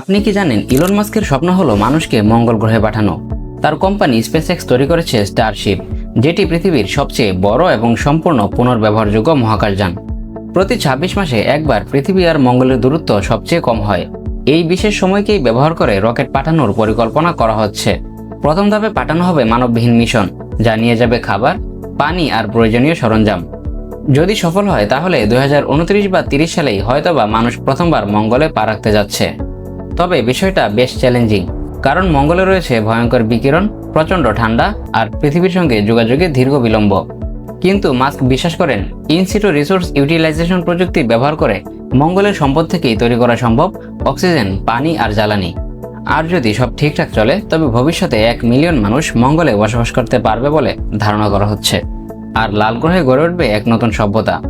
আপনি কি জানেন ইলন মাস্কের স্বপ্ন হলো মানুষকে মঙ্গল গ্রহে পাঠানো? তার কোম্পানি স্পেসএক্স তৈরি করেছে স্টারশিপ যেটি পৃথিবীর সবচেয়ে বড় এবং সম্পূর্ণ পুনর্ব্যবহারযোগ্য মহাকাশযান। প্রতি ছাব্বিশ মাসে একবার পৃথিবী আর মঙ্গলের দূরত্ব সবচেয়ে কম হয়। এই বিশেষ সময়কেই ব্যবহার করে রকেট পাঠানোর পরিকল্পনা করা হচ্ছে। প্রথম ধাপে পাঠানো হবে মানববিহীন মিশন, যা নিয়ে যাবে খাবার, পানি আর প্রয়োজনীয় সরঞ্জাম। যদি সফল হয়, তাহলে দু হাজার উনত্রিশ বা তিরিশ সালেই হয়তোবা মানুষ প্রথমবার মঙ্গলে পা রাখতে যাচ্ছে। তবে বিষয়টা বেশ চ্যালেঞ্জিং কারণ মঙ্গলে রয়েছে ভয়ঙ্কর বিকিরণ, প্রচণ্ড ঠান্ডা আর পৃথিবীর সঙ্গে যোগাযোগে দীর্ঘ বিলম্ব। কিন্তু মাস্ক বিশ্বাস করেন ইনসিটো রিসোর্স ইউটিলাইজেশন প্রযুক্তি ব্যবহার করে মঙ্গলের সম্পদ থেকেই তৈরি করা সম্ভব অক্সিজেন, পানি আর জ্বালানি। আর যদি সব ঠিকঠাক চলে, তবে ভবিষ্যতে এক মিলিয়ন মানুষ মঙ্গলে বসবাস করতে পারবে বলে ধারণা করা হচ্ছে। আর লাল গ্রহে গড়ে উঠবে এক নতুন সভ্যতা।